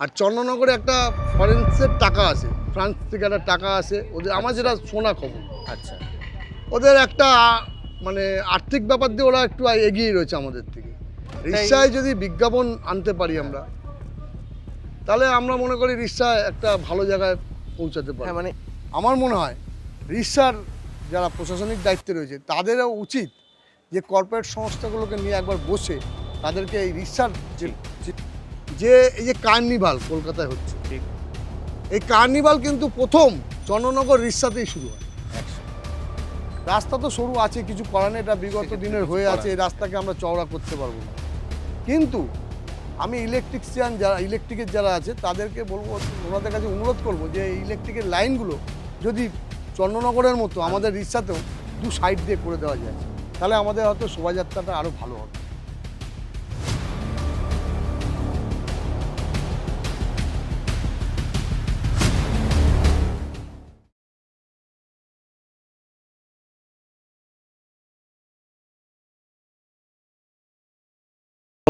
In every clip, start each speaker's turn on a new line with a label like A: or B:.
A: আর চন্দ্রনগরে একটা ফরেন্সের টাকা আছে ফ্রান্স থেকে একটা টাকা আছে ওদের আমার যেটা শোনা খবর।
B: আচ্ছা।
A: ওদের একটা মানে আর্থিক ব্যাপার দিয়ে ওরা একটু এগিয়ে রয়েছে আমাদের থেকে। রিক্সায় যদি বিজ্ঞাপন আনতে পারি আমরা তাহলে আমরা মনে করি রিক্সা একটা ভালো জায়গায় পৌঁছাতে পারি
B: হ্যাঁ মানে
A: আমার মনে হয় রিক্সার যারা প্রশাসনিক দায়িত্বে রয়েছে তাদেরও উচিত যে কর্পোরেট সংস্থাগুলোকে নিয়ে একবার বসে তাদেরকে এই রিক্সার যে যে এই যে কার্নিভাল কলকাতায় হচ্ছে
B: ঠিক।
A: এই কার্নিভাল কিন্তু প্রথম চন্দ্রনগর রিক্সাতেই শুরু হয়। রাস্তা তো সরু আছে কিছু করার নেই এটা বিগত দিনের হয়ে আছে এই রাস্তাকে আমরা চওড়া করতে পারব না। কিন্তু আমি ইলেকট্রিকশিয়ান যারা ইলেকট্রিকের যারা আছে তাদেরকে বলব ওনাদের কাছে অনুরোধ করব যে ইলেকট্রিকের লাইনগুলো যদি চন্দ্রনগরের মতো আমাদের রিক্সাতেও দু সাইড দিয়ে করে দেওয়া যায় তাহলে আমাদের হয়তো শোভাযাত্রাটা আরও ভালো হবে।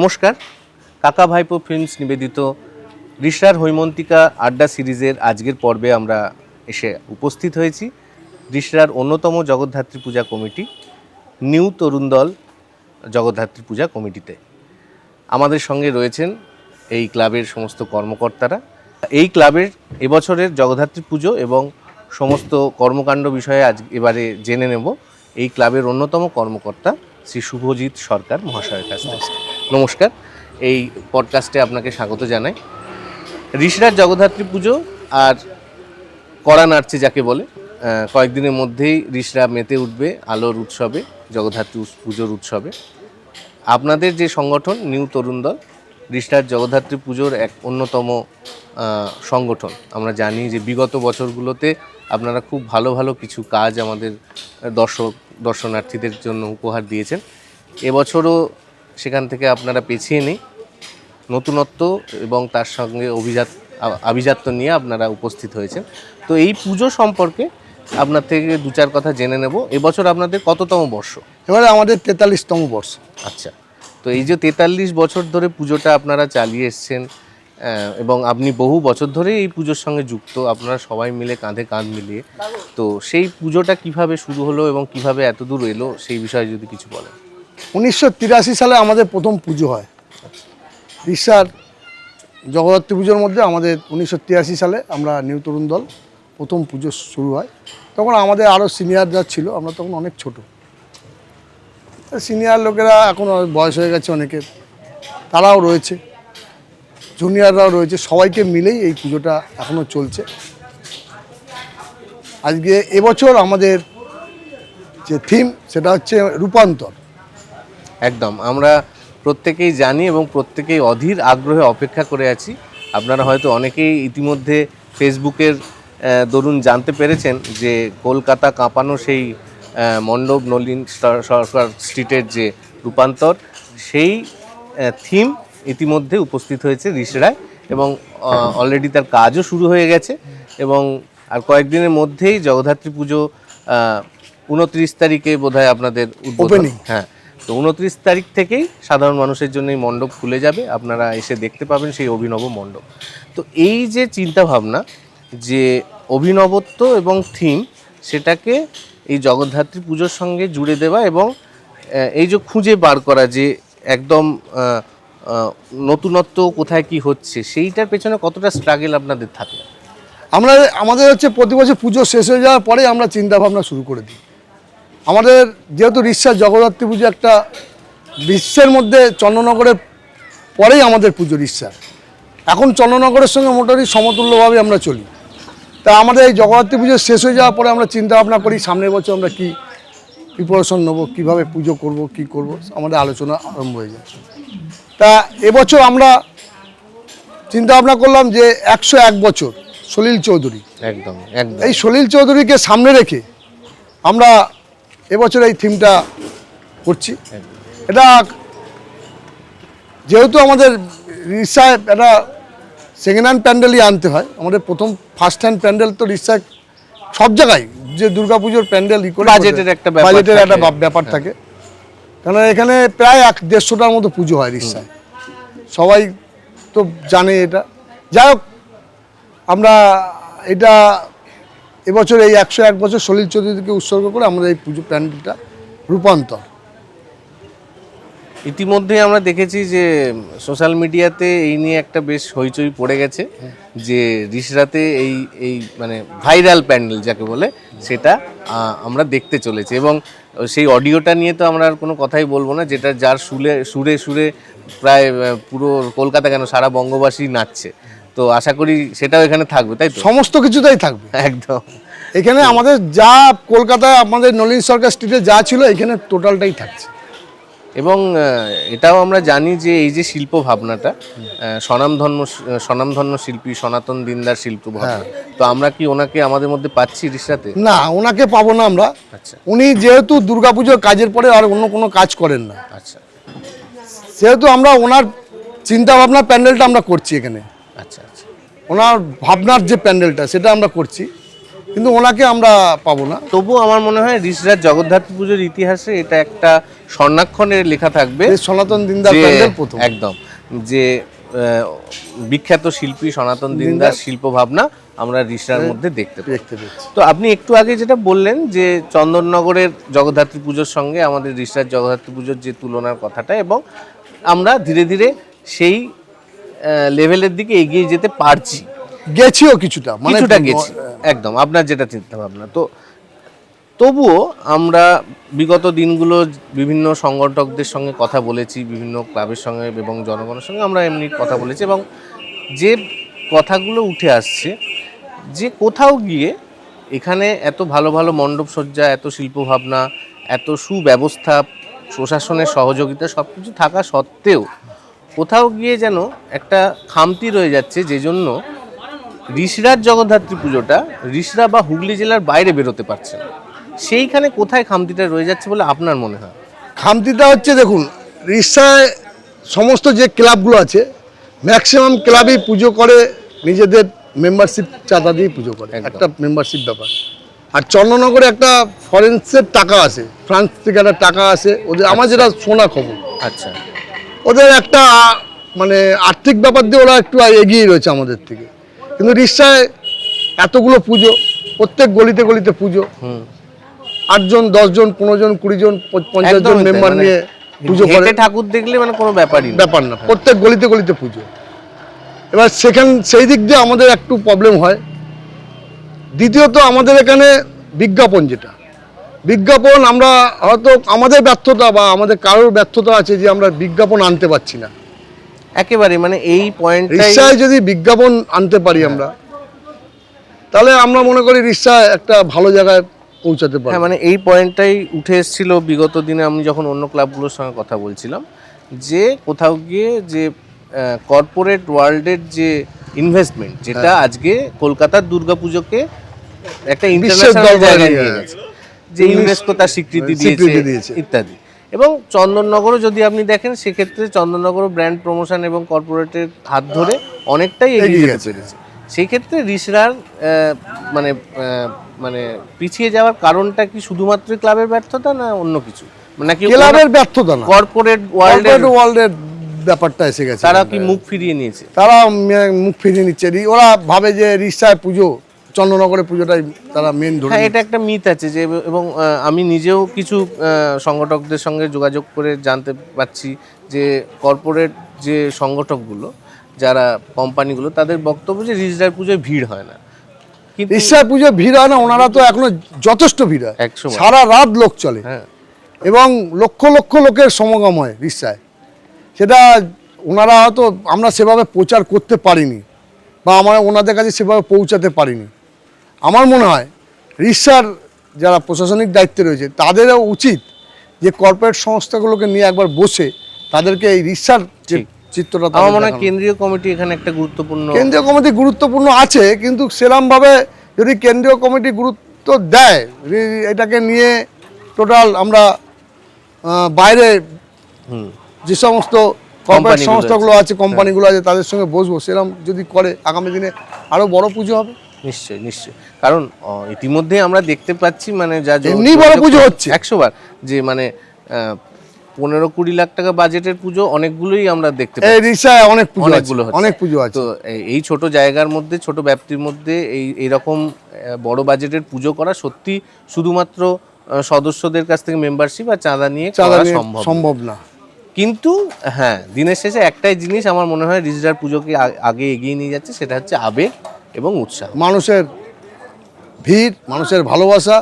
B: নমস্কার। কাকা ভাইপো ফিল্মস নিবেদিত ঋষার হৈমন্তিকা আড্ডা সিরিজের আজকের পর্বে আমরা এসে উপস্থিত হয়েছি। ঋষরার অন্যতম জগদ্ধাত্রী পূজা কমিটি, নিউ তরুণ দল জগদ্ধাত্রী পূজা কমিটিতে। আমাদের সঙ্গে রয়েছেন এই ক্লাবের সমস্ত কর্মকর্তারা। এই ক্লাবের এবছরের জগদ্ধাত্রী পুজো এবং সমস্ত কর্মকাণ্ড বিষয়ে আজ এবারে জেনে নেব। এই ক্লাবের অন্যতম কর্মকর্তা শ্রী শুভজিৎ সরকার মহাশয়ের কাছ থেকে। নমস্কার। এই পডকাস্টে আপনাকে স্বাগত জানাই। ঋষরার জগদ্ধাত্রী পুজো আর কড়া নাড়ছে যাকে বলে কয়েকদিনের মধ্যেই ঋষরা মেতে উঠবে আলোর উৎসবে, জগদ্ধাত্রী পুজোর উৎসবে। আপনাদের যে সংগঠন, নিউ তরুণ দল ঋষার জগদ্ধাত্রী পুজোর এক অন্যতম সংগঠন। আমরা জানি যে বিগত বছরগুলোতে আপনারা খুব ভালো ভালো কিছু কাজ আমাদের দর্শক, দর্শনার্থীদের জন্য উপহার দিয়েছেন। এবছরও সেখান থেকে আপনারা পেছিয়ে নেই নতুনত্ব এবং তার সঙ্গে অভিজাত আভিজাত্য নিয়ে আপনারা উপস্থিত হয়েছেন। তো এই পুজো সম্পর্কে আপনার থেকে দু চার কথা জেনে নেব। এবছর আপনাদের কততম বর্ষ?
A: এবারে আমাদের তেতাল্লিশতম বর্ষ।
B: আচ্ছা তো এই যে তেতাল্লিশ বছর ধরে পুজোটা আপনারা চালিয়ে এসছেন এবং আপনি বহু বছর ধরে এই পুজোর সঙ্গে যুক্ত আপনারা সবাই মিলে কাঁধে কাঁধ মিলিয়ে। তো সেই পুজোটা কীভাবে শুরু হলো এবং কীভাবে এত দূর এলো সেই বিষয়ে যদি কিছু বলেন।
A: উনিশশো তিরাশি সালে আমাদের প্রথম পুজো হয়। রিক্সার জগদ্ধাত্রী পুজোর মধ্যে আমাদের উনিশশো তিরাশি সালে আমরা নিউ তরুণ দল প্রথম পুজো শুরু হয়। তখন আমাদের আরও সিনিয়ররা ছিল, আমরা তখন অনেক ছোট। সিনিয়র লোকেরা এখন বয়স হয়ে গেছে অনেকের, তারাও রয়েছে, জুনিয়ররাও রয়েছে, সবাইকে মিলেই এই পুজোটা এখনও চলছে। আজকে এবছর আমাদের যে থিম সেটা হচ্ছে রূপান্তর।
B: একদম। আমরা প্রত্যেকেই জানি এবং প্রত্যেকেই অধীর আগ্রহে অপেক্ষা করে আছি। আপনারা হয়তো অনেকেই ইতিমধ্যে ফেসবুকের দরুন জানতে পেরেছেন যে কলকাতা কাঁপানো সেই মণ্ডপ নলিন সরকার স্ট্রিটের যে রূপান্তর সেই থিম ইতিমধ্যে উপস্থিত হয়েছে ঋষরায় এবং অলরেডি তার কাজও শুরু হয়ে গেছে এবং আর কয়েকদিনের মধ্যেই জগদ্ধাত্রী পুজো উনত্রিশ তারিখে বোধহয় আপনাদের উদ্বোধন। হ্যাঁ। তো উনত্রিশ তারিখ থেকেই সাধারণ মানুষের জন্য এই মণ্ডপ খুলে যাবে। আপনারা এসে দেখতে পাবেন সেই অভিনব মণ্ডপ। তো এই যে চিন্তা ভাবনা যে অভিনবত্ব এবং থিম, সেটাকে এই জগদ্ধাত্রী পুজোর সঙ্গে জুড়ে দেওয়া এবং এই যে খুঁজে বার করা যে একদম নতুনত্ব কোথায় কি হচ্ছে, সেইটার পেছনে কতটা স্ট্রাগল আপনাদের থাকে?
A: আমরা, আমাদের হচ্ছে প্রতি বছর পুজো শেষ হয়ে যাওয়ার পরে আমরা চিন্তাভাবনা শুরু করে দিই। আমাদের যেহেতু রিক্সা জগদ্ধাত্রী পুজো একটা বিশ্বের মধ্যে চন্দ্রনগরের পরেই আমাদের পুজো রিক্সা। এখন চন্দ্রনগরের সঙ্গে মোটামুটি সমতুল্যভাবে আমরা চলি। তা আমাদের এই জগদ্ধাত্রী পুজো শেষ হয়ে যাওয়ার পরে আমরা চিন্তা ভাবনা করি সামনের বছর আমরা কি প্রিপারেশন নেব কীভাবে পুজো করব কি করব আমাদের আলোচনা আরম্ভ হয়ে যায় তা এবছর আমরা চিন্তা ভাবনা করলাম যে একশো এক বছর সলিল চৌধুরী।
B: একদম একদম।
A: এই সলিল চৌধুরীকে সামনে রেখে আমরা এবছর এই থিমটা করছি। এটা যেহেতু আমাদের রিক্সায় একটা সেকেন্ড হ্যান্ড প্যান্ডেলই আনতে হয় আমাদের প্রথম ফার্স্ট হ্যান্ড প্যান্ডেল তো রিক্সায় সব জায়গায় যে দুর্গাপুজোর প্যান্ডেল ই করে
B: বাজেটের একটা
A: বাজেটের একটা ব্যাপার থাকে। কারণ এখানে প্রায় এক দেড়শোটার মতো পুজো হয় রিক্সায় সবাই তো জানে এটা। যাই হোক আমরা এটা এবছর এই একশো এক বছর সলিল চৌধুরীকে উৎসর্গ করে আমাদের এই পুজো প্যান্ডেলটা রূপান্তর।
B: ইতিমধ্যে আমরা দেখেছি যে সোশ্যাল মিডিয়াতে এই নিয়ে একটা বেশ হইচই পড়ে গেছে যে রিসরাতে এই এই মানে ভাইরাল প্যান্ডেল যাকে বলে, সেটা আমরা দেখতে চলেছি এবং সেই অডিওটা নিয়ে তো আমরা আর কোনো কথাই বলব না, যেটা যার সুরে সুরে সুরে প্রায় পুরো কলকাতা কেন সারা বঙ্গবাসী নাচছে। তো আশা করি সেটাও এখানে থাকবে তাই তো?
A: সমস্ত কিছুতেই থাকবে।
B: একদম।
A: এখানে আমাদের যা কলকাতায় আমাদের নলিন সরকার স্ট্রিটে যা ছিল এখানে টোটালটাই থাকছে।
B: এবং এটাও আমরা জানি যে এই যে শিল্প ভাবনাটা আহ, স্বনামধন্য স্বনামধন্য শিল্পী সনাতন দিনদার শিল্প ভাবনা। তো আমরা কি ওনাকে আমাদের মধ্যে পাচ্ছি রিসাতে
A: না ওনাকে পাবো না আমরা।
B: আচ্ছা।
A: উনি যেহেতু দুর্গাপুজোর কাজের পরে আর অন্য কোনো কাজ করেন না।
B: আচ্ছা।
A: সেহেতু আমরা ওনার চিন্তা ভাবনার প্যান্ডেলটা আমরা করছি এখানে।
B: আচ্ছা আচ্ছা।
A: ওনার ভাবনার যে প্যান্ডেলটা সেটা আমরা করছি। কিন্তু ওনাকে আমরা পাবো না।
B: তবুও আমার মনে হয় ঋষরাজ জগদ্ধাত্রী পুজোর ইতিহাসে এটা একটা স্বর্ণাক্ষরে লেখা থাকবে
A: সনাতন দিনদার প্যান্ডেল প্রথম।
B: একদম। যে বিখ্যাত শিল্পী সনাতন দিনদার। শিল্প ভাবনা আমরা ঋষরার মধ্যে দেখতে
A: দেখতে
B: তো আপনি একটু আগে যেটা বললেন যে চন্দননগরের জগদ্ধাত্রী পুজোর সঙ্গে আমাদের ঋষরাজ জগদ্ধাত্রী পুজোর যে তুলনার কথাটা এবং আমরা ধীরে ধীরে সেই লেভেলের দিকে এগিয়ে যেতে পারছি।
A: গেছিও কিছুটা মানে
B: কিছুটা গেছি একদম। আপনার যেটা চিন্তা ভাবনা। তো তবুও আমরা বিগত দিনগুলো বিভিন্ন সংগঠকদের সঙ্গে কথা বলেছি বিভিন্ন ক্লাবের সঙ্গে এবং জনগণের সঙ্গে আমরা এমনি কথা বলেছি এবং যে কথাগুলো উঠে আসছে যে কোথাও গিয়ে এখানে এত ভালো ভালো মণ্ডপ সজ্জা এত শিল্পভাবনা এত সুব্যবস্থা প্রশাসনের সহযোগিতা সব কিছু থাকা সত্ত্বেও কোথাও গিয়ে যেন একটা খামতি রয়ে যাচ্ছে যে জন্য ঋষিরাজ জগদ্ধাত্রী পুজোটা ঋষরা বা হুগলি জেলার বাইরে বেরোতে পারছে না। সেইখানে কোথায় খামতিটা রয়ে যাচ্ছে বলে আপনার মনে হয়?
A: খামতিটা হচ্ছে দেখুন রিক্সায় সমস্ত যে ক্লাবগুলো আছে ম্যাক্সিমাম ক্লাবই পুজো করে নিজেদের মেম্বারশিপ চাঁদা দিয়ে পুজো করে। একটা মেম্বারশিপ ব্যাপার। আর চন্দ্রনগরে একটা ফরেন্সের টাকা আসে ফ্রান্স থেকে একটা টাকা আসে ওদের আমার যেটা শোনা খবর।
B: আচ্ছা।
A: ওদের একটা মানে আর্থিক ব্যাপার দিয়ে ওরা একটু এগিয়ে রয়েছে আমাদের থেকে। কিন্তু রিক্সায় এতগুলো পুজো প্রত্যেক গলিতে গলিতে পুজো।
B: হুম।
A: আটজন দশজন পনেরো জন কুড়ি জন পঞ্চাশ জন মেম্বার
B: মানে
A: নিয়ে পুজো করে।
B: ঠাকুর দেখলে মানে কোনো ব্যাপারই
A: ব্যাপার না প্রত্যেক গলিতে গলিতে পুজো। এবার সেখান সেই দিক দিয়ে আমাদের একটু প্রবলেম হয়। দ্বিতীয়ত আমাদের এখানে বিজ্ঞাপন যেটা বিজ্ঞাপন আমরা হয়তো আমাদের ব্যর্থতা বা আমাদের কারোর ব্যর্থতা আছে যে আমরা বিজ্ঞাপন আনতে পারছি না
B: একেবারে মানে এই পয়েন্ট
A: রিক্সায় যদি বিজ্ঞাপন আনতে পারি আমরা তাহলে আমরা মনে করি রিক্সায় একটা ভালো জায়গায় পৌঁছাতে পারি
B: হ্যাঁ মানে এই পয়েন্টটাই উঠে এসেছিল বিগত দিনে আমি যখন অন্য ক্লাবগুলোর সঙ্গে কথা বলছিলাম যে কোথাও গিয়ে যে কর্পোরেট ওয়ার্ল্ডের যে ইনভেস্টমেন্ট যেটা
A: হ্যাঁ।
B: আজকে কলকাতার দুর্গাপুজোকে একটা ইন্টারন্যাশনাল জায়গায়
A: নিয়ে গেছে।
B: যে ইউনেস্কো তার স্বীকৃতি দিয়েছে। ইত্যাদি। এবং চন্দননগরও যদি আপনি দেখেন সেক্ষেত্রে চন্দননগর ব্র্যান্ড প্রমোশন এবং কর্পোরেটের হাত ধরে অনেকটাই এগিয়ে যেতে
A: গেছে।
B: পেরেছে সেই ক্ষেত্রে রিসরার মানে মানে পিছিয়ে যাওয়ার কারণটা কি শুধুমাত্র ক্লাবের ব্যর্থতা না অন্য কিছু? নাকি
A: ক্লাবের ব্যর্থতা না।
B: কর্পোরেট ওয়ার্ল্ডের
A: ওয়ার্ল্ডের ব্যাপারটা এসে গেছে
B: তারা কি মুখ ফিরিয়ে নিয়েছে?
A: তারা মুখ ফিরিয়ে নিচ্ছে। ওরা ভাবে যে রিক্সায় পুজো চন্দ্রনগরে পুজোটাই তারা মেন ধরে
B: হ্যাঁ এটা একটা মিথ আছে যে এবং আমি নিজেও কিছু সংগঠকদের সঙ্গে যোগাযোগ করে জানতে পারছি যে কর্পোরেট যে সংগঠকগুলো যারা কোম্পানিগুলো তাদের বক্তব্য যে রিজডার পুজোয় ভিড় হয় না। কিন্তু
A: রিক্সায় পুজো ভিড় হয় না ওনারা তো এখনও যথেষ্ট ভিড় হয়। সারা রাত লোক চলে।
B: হ্যাঁ।
A: এবং লক্ষ লক্ষ লোকের সমাগম হয় রিক্সায় সেটা ওনারা হয়তো আমরা সেভাবে প্রচার করতে পারিনি বা আমরা ওনাদের কাছে সেভাবে পৌঁছাতে পারিনি। আমার মনে হয় রিক্সার যারা প্রশাসনিক দায়িত্বে রয়েছে তাদেরও উচিত যে কর্পোরেট সংস্থাগুলোকে নিয়ে একবার বসে তাদেরকে এই রিক্সার যে চিত্রটা
B: আমার মনে হয় কেন্দ্রীয় কমিটি এখানে একটা গুরুত্বপূর্ণ
A: কেন্দ্রীয় কমিটি গুরুত্বপূর্ণ আছে কিন্তু সেরমভাবে যদি কেন্দ্রীয় কমিটি গুরুত্ব দেয় এটাকে নিয়ে টোটাল আমরা বাইরে যে সমস্ত কর্পোরেট সংস্থাগুলো আছে কোম্পানিগুলো আছে তাদের সঙ্গে বসবো। সেরকম যদি করে আগামী দিনে আরও বড় পুজো হবে।
B: নিশ্চয়ই নিশ্চয়ই কারণ ইতিমধ্যে আমরা দেখতে পাচ্ছি মানে যা
A: এমনি বড় পুজো হচ্ছে।
B: একশো বার যে মানে পনেরো কুড়ি লাখ টাকা বাজেটের পুজো অনেকগুলোই আমরা দেখতে পাই
A: রিক্সায় অনেক পুজো আছে
B: অনেকগুলো।
A: অনেক পুজো আছে
B: তো এই- ছোট জায়গার মধ্যে ছোট ব্যাপ্তির মধ্যে এই এইরকম আহ, বড় বাজেটের পুজো করা সত্যি শুধুমাত্র সদস্যদের কাছ থেকে মেম্বারশিপ আর চাঁদা নিয়ে করা সম্ভব।
A: সম্ভব না
B: কিন্তু হ্যাঁ দিনের শেষে একটাই জিনিস আমার মনে হয় রিজরার পুজোকে আগে এগিয়ে নিয়ে যাচ্ছে সেটা হচ্ছে আবেগ এবং উৎসাহ।
A: মানুষের ভিড় মানুষের ভালোবাসা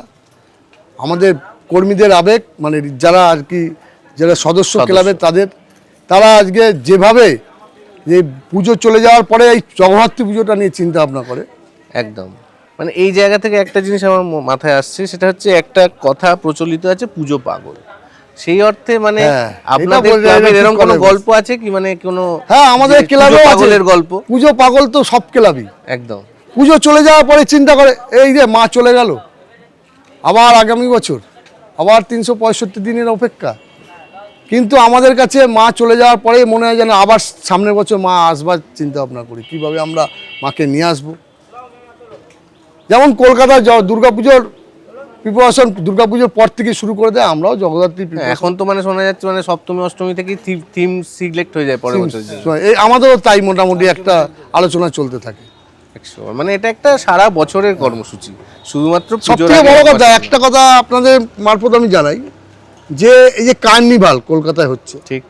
A: আমাদের কর্মীদের আবেগ মানে যারা আর কি যারা সদস্য। ক্লাবের তাদের তারা আজকে যেভাবে যে পুজো চলে যাওয়ার পরে এই জগদ্ধাত্রী পুজোটা নিয়ে চিন্তা ভাবনা করে।
B: একদম। মানে এই জায়গা থেকে একটা জিনিস আমার মাথায় আসছে সেটা হচ্ছে একটা কথা প্রচলিত আছে পুজো পাগল। সেই অর্থে মানে
A: হ্যাঁ,
B: আপনাদের ক্লাবের এরকম কোনো গল্প আছে কি? মানে কোনো
A: হ্যাঁ আমাদের আছে।
B: পাগলের গল্প?
A: পুজো পাগল তো সব ক্লাবই।
B: একদম।
A: পুজো চলে যাওয়ার পরে চিন্তা করে এই যে মা চলে গেল। আবার আগামী বছর আবার তিনশো পঁয়ষট্টি দিনের অপেক্ষা। কিন্তু আমাদের কাছে মা চলে যাওয়ার পরে মনে হয় যেন আবার সামনের বছর মা আসবার চিন্তা ভাবনা করি। কীভাবে আমরা মাকে নিয়ে আসব? যেমন কলকাতায় জ- দুর্গাপুজোর প্রিপারেশন দুর্গাপুজোর পর থেকে শুরু করে দেয় আমরাও জগদ্ধাত্রী
B: হ্যাঁ, এখন তো মানে শোনা যাচ্ছে মানে সপ্তমী অষ্টমী থেকেই থিম সিলেক্ট হয়ে যায় পরের বছর
A: এই আমাদেরও তাই মোটামুটি একটা আলোচনা চলতে থাকে।
B: মানে এটা একটা সারা বছরের কর্মসূচি। শুধুমাত্র
A: থেকে বড় কথা একটা কথা আপনাদের মারফত আমি জানাই যে এই যে কার্নিভাল কলকাতায় হচ্ছে
B: ঠিক।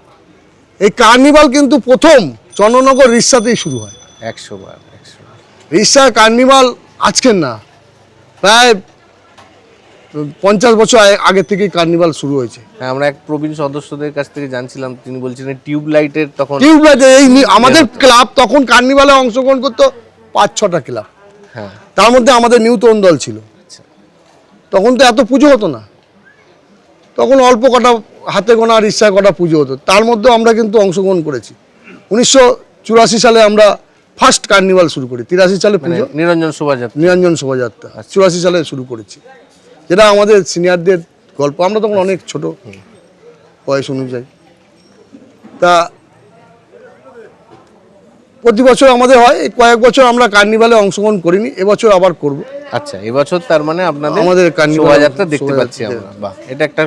A: এই কার্নিভাল কিন্তু প্রথম চন্দ্রনগর রিক্সাতেই শুরু হয়।
B: একশো বার একশো বার।
A: রিক্সার কার্নিভাল আজকের না প্রায় পঞ্চাশ বছর আগে- থেকেই কার্নিভাল শুরু হয়েছে।
B: হ্যাঁ আমরা এক প্রবীণ সদস্যদের কাছ থেকে জানছিলাম তিনি বলছিলেন টিউব লাইটের তখন
A: টিউবলাইটে এই আমাদের ক্লাব তখন কার্নিভালে অংশগ্রহণ করতো পাঁচ ছটা ক্লাব
B: হ্যাঁ।
A: তার মধ্যে আমাদের নিউ তরুণ দল ছিল।
B: আচ্ছা।
A: তখন তো এত পুজো হতো না। তখন অল্প কটা হাতে গোনা রিক্সায় কটা পুজো হতো। তার মধ্যেও আমরা কিন্তু অংশগ্রহণ করেছি। উনিশশো চুরাশি সালে আমরা ফার্স্ট কার্নিভাল শুরু করি। তিরাশি সালে
B: মানে
A: পুজো।
B: নিরঞ্জন শোভাযাত্রা।
A: নিরঞ্জন শোভাযাত্রা। চুরাশি সালে শুরু করেছি। যেটা আমাদের সিনিয়রদের গল্প। আমরা তখন অনেক ছোট বয়স অনুযায়ী। তা প্রতি বছর আমাদের হয় এই কয়েক বছর আমরা কার্নিভালে অংশগ্রহণ করিনি এবছর আবার করব।
B: আচ্ছা এবছর তার মানে আপনাদের
A: আমাদের কার্নিভাল
B: শোভাযাত্রা দেখতে পাচ্ছি আমরা। বাহ এটা একটা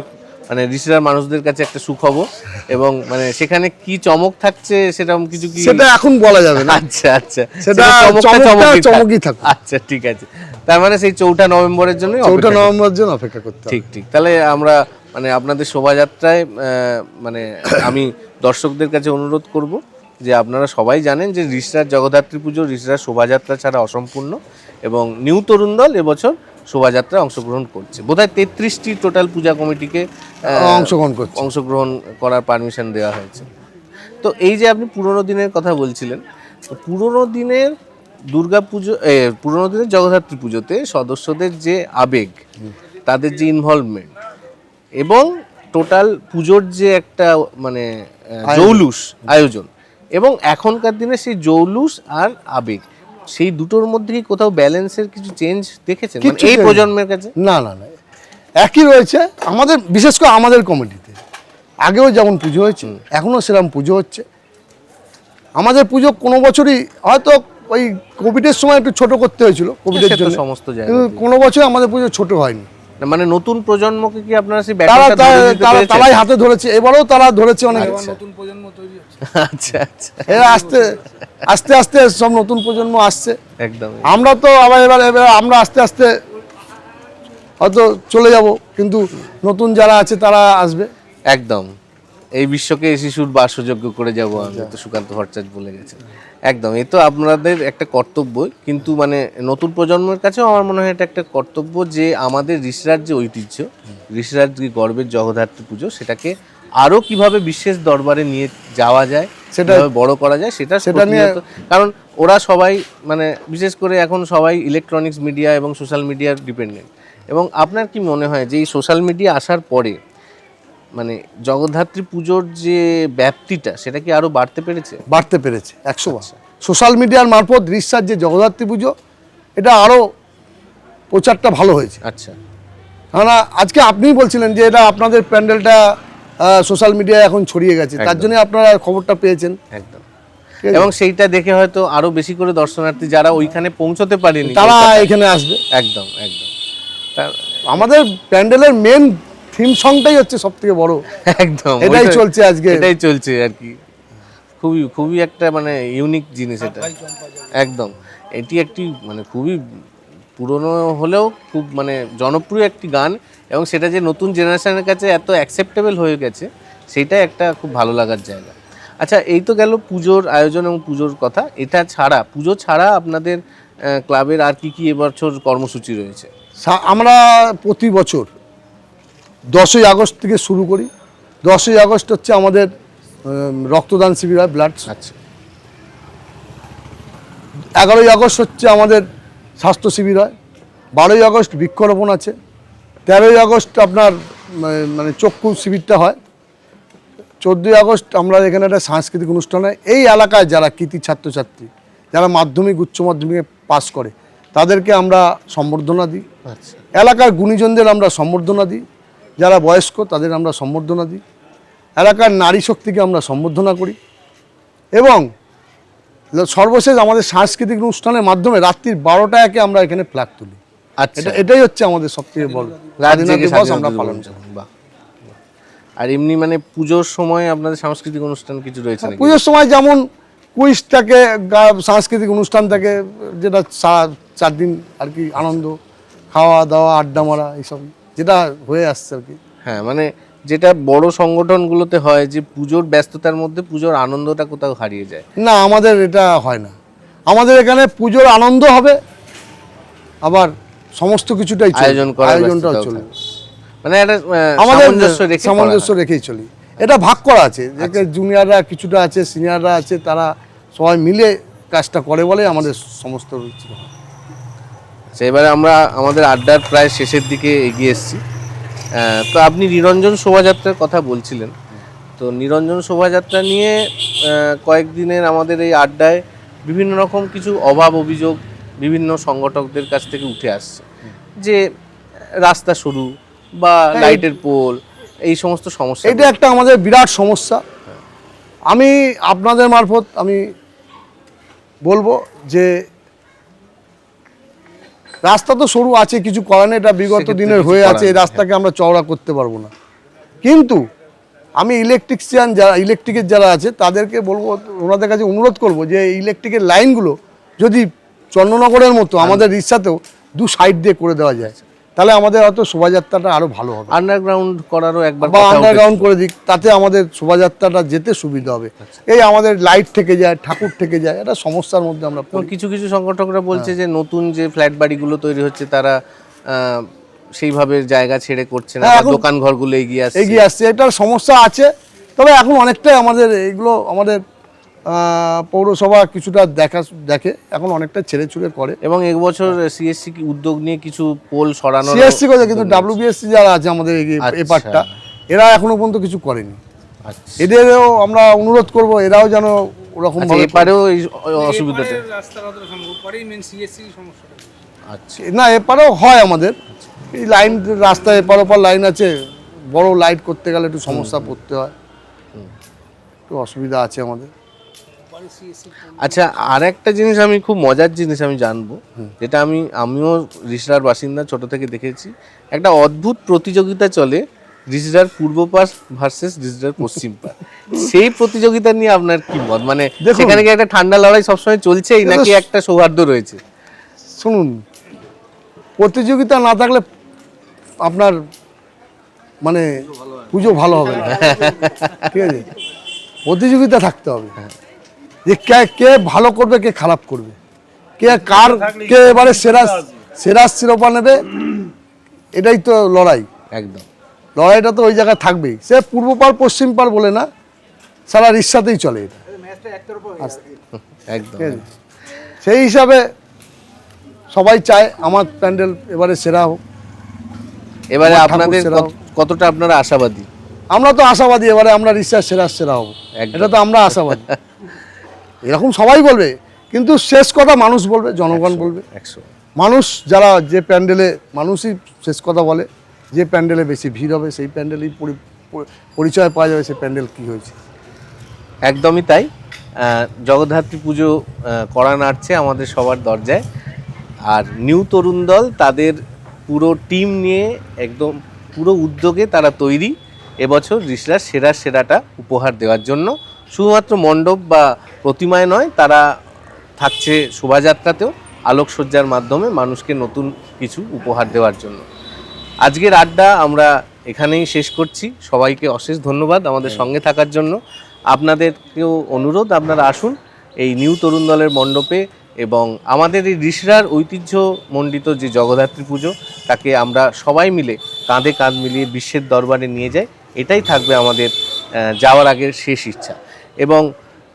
B: মানে ঋষিরার মানুষদের কাছে একটা সুখবর এবং মানে সেখানে কি চমক থাকছে সেরকম কিছু কি
A: সেটা এখন বলা যাবে না।
B: আচ্ছা আচ্ছা।
A: সেটা
B: চমকটা চমকই থাক-
A: চমকই থাকুক।
B: আচ্ছা ঠিক আছে। তার মানে সেই চৌঠা নভেম্বরের জন্য
A: চৌঠা নভেম্বরের জন্য অপেক্ষা করতে
B: ঠিক ঠিক। তাহলে আমরা মানে আপনাদের শোভাযাত্রায় মানে আমি দর্শকদের কাছে অনুরোধ করব যে আপনারা সবাই জানেন যে ঋষরার জগদ্ধাত্রী পুজো ঋষরার শোভাযাত্রা ছাড়া অসম্পূর্ণ এবং নিউ তরুণ দল এবছর শোভাযাত্রায় অংশগ্রহণ করছে। বোধহয় তেত্রিশটি টোটাল পূজা কমিটিকে
A: অংশগ্রহণ করছে।
B: অংশগ্রহণ করার পারমিশন দেওয়া হয়েছে। তো এই যে আপনি পুরনো দিনের কথা বলছিলেন পুরোনো দিনের দুর্গা পুজো পুরোনো দিনের জগদ্ধাত্রী পুজোতে সদস্যদের যে আবেগ তাদের যে ইনভলভমেন্ট এবং টোটাল পুজোর যে একটা মানে জৌলুস আয়োজন এবং এখনকার দিনে সেই জৌলুস আর আবেগ। সেই দুটোর মধ্যেই কি কোথাও ব্যালেন্সের কিছু চেঞ্জ দেখেছেন? মানে এই প্রজন্মের কাছে?
A: না না না। একই রয়েছে। আমাদের বিশেষ করে আমাদের কমিটিতে আগেও যেমন পুজো হয়েছে এখনও সেরকম পুজো হচ্ছে। আমাদের পুজো কোনো বছরই হয়তো ওই কোভিডের সময় একটু ছোট করতে হয়েছিল কোভিডের জন্য।
B: সমস্ত
A: কোনো বছর আমাদের পুজো ছোট হয়নি।
B: মানে নতুন প্রজন্মকে কি আপনারা সেই?
A: তারাই হাতে ধরেছে এবারেও তারা ধরেছে অনেক।
B: আচ্ছা। আচ্ছা
A: এরা আস্তে আস্তে আস্তে সব নতুন প্রজন্ম আসছে।
B: একদম।
A: আমরা তো আবার এবার এবার আমরা আস্তে আস্তে হয়তো চলে যাব কিন্তু নতুন যারা আছে তারা আসবে।
B: একদম। এই বিশ্বকে শিশুর বাসযোগ্য করে যাব আমি তো সুকান্ত ভট্টাচার্য বলে গেছেন। একদম এ তো আপনাদের একটা কর্তব্য কিন্তু মানে নতুন প্রজন্মের কাছেও আমার মনে হয় এটা একটা কর্তব্য যে আমাদের ঋষরার যে ঐতিহ্য ঋষরার যে গর্বের জগদ্ধাত্রী পুজো সেটাকে আরও কীভাবে বিশেষ দরবারে নিয়ে যাওয়া যায়
A: সেটা
B: বড় করা যায় সেটা
A: সেটা নিয়ে-
B: কারণ ওরা সবাই মানে বিশেষ করে এখন সবাই ইলেকট্রনিক্স মিডিয়া এবং সোশ্যাল মিডিয়ার ডিপেন্ডেন্ট এবং আপনার কি মনে হয় যে এই সোশ্যাল মিডিয়া আসার পরে মানে জগদ্ধাত্রী পুজোর যে ব্যাপ্তিটা সেটা কি আরও বাড়তে পেরেছে?
A: বাড়তে পেরেছে একশো বার। সোশ্যাল মিডিয়ার মারফত রিসার যে জগদ্ধাত্রী পুজো এটা আরও প্রচারটা ভালো হয়েছে।
B: আচ্ছা।
A: কেননা আজকে আপনিই বলছিলেন যে এটা আপনাদের প্যান্ডেলটা সোশ্যাল মিডিয়ায় এখন ছড়িয়ে গেছে। তার জন্য আপনারা খবরটা পেয়েছেন।
B: একদম। এবং সেইটা দেখে হয়তো আরও বেশি করে দর্শনার্থী যারা ওইখানে পৌঁছতে পারেনি
A: তারা এখানে আসবে।
B: একদম একদম।
A: আমাদের প্যান্ডেলের মেন থিম সংটাই হচ্ছে সব থেকে বড়।
B: একদম
A: এটাই চলছে আজকে।
B: এটাই চলছে আর কি। খুবই খুবই একটা মানে ইউনিক জিনিস এটা। একদম এটি একটি মানে খুবই পুরনো হলেও খুব মানে জনপ্রিয় একটি গান এবং সেটা যে নতুন জেনারেশনের কাছে এত অ্যাকসেপ্টেবল হয়ে গেছে সেটাই একটা খুব ভালো লাগার জায়গা। আচ্ছা এই তো গেল পুজোর আয়োজন এবং পুজোর কথা। এটা ছাড়া পুজো ছাড়া আপনাদের ক্লাবের আর কি কি এবছর কর্মসূচি রয়েছে?
A: সা- আমরা প্রতি বছর দশই আগস্ট থেকে শুরু করি। দশই আগস্ট হচ্ছে আমাদের রক্তদান শিবির হয় ব্লাড
B: আচ্ছা।
A: এগারোই আগস্ট হচ্ছে আমাদের স্বাস্থ্য শিবির হয় বারোই আগস্ট বৃক্ষরোপণ আছে তেরোই আগস্ট আপনার মানে- চক্ষু শিবিরটা হয় চোদ্দোই আগস্ট আমরা এখানে একটা সাংস্কৃতিক অনুষ্ঠান হয়। এই এলাকায় যারা কৃতি ছাত্রছাত্রী যারা মাধ্যমিক উচ্চ মাধ্যমিকে পাস করে তাদেরকে আমরা সম্বর্ধনা দিই।
B: আচ্ছা।
A: এলাকার গুণীজনদের আমরা সম্বর্ধনা দিই। যারা বয়স্ক তাদের আমরা সম্বর্ধনা দিই। এলাকার নারী শক্তিকে আমরা সম্বর্ধনা করি এবং সর্বশেষ আমাদের সাংস্কৃতিক অনুষ্ঠানের মাধ্যমে রাত্রির বারোটা একে আমরা এখানে ফ্ল্যাগ তুলি।
B: আচ্ছা।
A: এটাই হচ্ছে আমাদের সবথেকে বড় স্বাধীনতা দিবস আমরা পালন করি।
B: আর এমনি মানে পুজোর সময় আপনাদের সাংস্কৃতিক অনুষ্ঠান কিছু রয়েছে
A: পুজোর সময় যেমন কুইজ থাকে সাংস্কৃতিক অনুষ্ঠান থাকে যেটা চার দিন আর কি আনন্দ খাওয়া দাওয়া আড্ডা মারা এইসব। যেটা হয়ে আসছে আর কি।
B: হ্যাঁ মানে যেটা বড় সংগঠনগুলোতে হয় যে পুজোর ব্যস্ততার মধ্যে পুজোর আনন্দটা কোথাও হারিয়ে যায়।
A: না আমাদের এটা হয় না। আমাদের এখানে পুজোর আনন্দ হবে আবার সমস্ত কিছুটাই
B: আয়োজন করা
A: আয়োজনটাও
B: থাকে। মানে একটা
A: আমাদের
B: সামঞ্জস্য রেখে করা
A: সামঞ্জস্য রেখেই চলি। এটা ভাগ করা আছে। যে জুনিয়ররা কিছুটা আছে সিনিয়ররা আছে তারা সবাই মিলে কাজটা করে বলে আমাদের সমস্ত রুচি হয়।
B: আচ্ছা, এবারে আমরা আমাদের আড্ডার প্রায় শেষের দিকে এগিয়ে এসেছি। তো আপনি নিরঞ্জন শোভাযাত্রার কথা বলছিলেন। তো নিরঞ্জন শোভাযাত্রা নিয়ে কয়েকদিনের আমাদের এই আড্ডায় বিভিন্ন রকম কিছু অভাব অভিযোগ বিভিন্ন সংগঠকদের কাছ থেকে উঠে আসছে। যে রাস্তা সরু বা লাইটের পোল এই সমস্ত সমস্যা।
A: এটা একটা আমাদের বিরাট সমস্যা। আমি আপনাদের মারফত আমি বলব যে রাস্তা তো সরু আছে কিছু করার নেই এটা বিগত দিনের হয়ে আছে এই রাস্তাকে আমরা চওড়া করতে পারব না। কিন্তু আমি ইলেকট্রিকশিয়ান যারা ইলেকট্রিকের যারা আছে তাদেরকে বলব ওনাদের কাছে অনুরোধ করব যে ইলেকট্রিকের লাইনগুলো যদি চন্দ্রনগরের মতো আমাদের রিক্সাতেও দু সাইড দিয়ে করে দেওয়া যায়। তাহলে আমাদের হয়তো শোভাযাত্রাটা আরও ভালো হবে।
B: আন্ডারগ্রাউন্ড করারও একবার
A: বা আন্ডারগ্রাউন্ড করে দিক তাতে আমাদের শোভাযাত্রাটা যেতে সুবিধা হবে। এই আমাদের লাইট থেকে যায় ঠাকুর থেকে যায় এটা সমস্যার মধ্যে আমরা
B: কিছু কিছু সংগঠকরা বলছে যে নতুন যে ফ্ল্যাট বাড়িগুলো তৈরি হচ্ছে তারা সেইভাবে জায়গা ছেড়ে করছে না
A: হ্যাঁ,
B: দোকান ঘরগুলো এগিয়ে আসছে।
A: এগিয়ে আসছে এটার সমস্যা আছে। তবে এখন অনেকটাই আমাদের এগুলো আমাদের পৌরসভা কিছুটা দেখা দেখে এখন অনেকটা ছেড়ে ছুড়ে করে।
B: এবং এক বছর সিএসসি কি উদ্যোগ নিয়ে কিছু পোল সরানো
A: সিএসসি করে কিন্তু ডাব্লিউবিএসসি যারা আছে আমাদের এই-
B: আচ্ছা।
A: এরা এখনও পর্যন্ত কিছু করেনি।
B: আচ্ছা।
A: এদেরও আমরা অনুরোধ করব এরাও যেন ওরকম
B: আচ্ছা, এপারেও এই অসুবিধাটা।
C: মেন
B: আচ্ছা।
A: না এপারেও হয় আমাদের। এই লাইন রাস্তা এপার ওপার লাইন আছে বড় লাইট করতে গেলে একটু সমস্যা পড়তে হয়। একটু অসুবিধা আছে আমাদের।
B: আচ্ছা আর একটা জিনিস আমি খুব মজার জিনিস আমি জানব যেটা আমি আমিও রিসরার বাসিন্দা ছোট থেকে দেখেছি। একটা অদ্ভুত প্রতিযোগিতা চলে রিসরার পূর্ব পাশ ভার্সেস রিসরার পশ্চিম পাশ। সেই প্রতিযোগিতা নিয়ে আপনার কি মত? মানে সেখানে কি একটা ঠান্ডা লড়াই সবসময় চলছেই নাকি একটা সৌহার্দ্য রয়েছে?
A: শুনুন প্রতিযোগিতা না থাকলে আপনার মানে পুজো ভালো হবে না। ঠিক আছে? প্রতিযোগিতা থাকতে হবে। যে কে কে ভালো করবে কে খারাপ করবে। কে কার কে এবারে সেরা সেরা শিরোপা নেবে এটাই তো লড়াই।
B: একদম।
A: লড়াইটা তো ওই জায়গায় থাকবেই। সে পূর্ব পার পশ্চিম পার বলে না সারা রিক্সাতেই চলে এটা।
C: ম্যাচটা একতরফা গেছে।
B: একদম
A: সেই হিসাবে সবাই চায় আমার প্যান্ডেল এবারে সেরা হোক।
B: এবারে আপনাদের কতটা আপনারা আশাবাদী?
A: আমরা তো আশাবাদী এবারে আমরা রিক্সার সেরা সেরা হব। এটা তো আমরা আশাবাদী। এরকম সবাই বলবে কিন্তু শেষ কথা মানুষ বলবে জনগণ বলবে।
B: একশো।
A: মানুষ যারা যে প্যান্ডেলে মানুষই শেষ কথা বলে যে প্যান্ডেলে বেশি ভিড় হবে সেই প্যান্ডেলেই পরি- পরি- পরিচয় পাওয়া যাবে সেই প্যান্ডেল কী হয়েছে।
B: একদমই তাই। জগদ্ধাত্রী পুজো করা নাড়ছে আমাদের সবার দরজায়। আর নিউ তরুণ দল তাদের পুরো টিম নিয়ে একদম পুরো উদ্যোগে তারা তৈরি। এবছর রিসরার সেরা সেরাটা উপহার দেওয়ার জন্য শুধুমাত্র মণ্ডপ বা প্রতিমায় নয় তারা থাকছে শোভাযাত্রাতেও আলোকসজ্জার মাধ্যমে মানুষকে নতুন কিছু উপহার দেওয়ার জন্য। আজকের আড্ডা আমরা এখানেই শেষ করছি। সবাইকে অশেষ ধন্যবাদ আমাদের সঙ্গে থাকার জন্য। আপনাদেরকেও অনুরোধ আপনারা আসুন এই নিউ তরুণ দলের মণ্ডপে এবং আমাদের এই ঋষরার ঐতিহ্যমণ্ডিত যে জগদ্ধাত্রী পুজো তাকে আমরা সবাই মিলে কাঁধে কাঁধ মিলিয়ে বিশ্বের দরবারে নিয়ে যাই। এটাই থাকবে আমাদের যাওয়ার আগের শেষ ইচ্ছা। এবং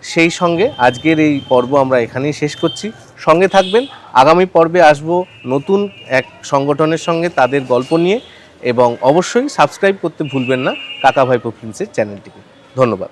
B: সেই সঙ্গে আজকের এই পর্ব আমরা এখানেই শেষ করছি। সঙ্গে থাকবেন, আগামী পর্বে আসব নতুন এক সংগঠনের সঙ্গে তাদের গল্প নিয়ে এবং অবশ্যই সাবস্ক্রাইব করতে ভুলবেন না কাকা ভাইপো ফিল্মসের চ্যানেলটিকে। ধন্যবাদ।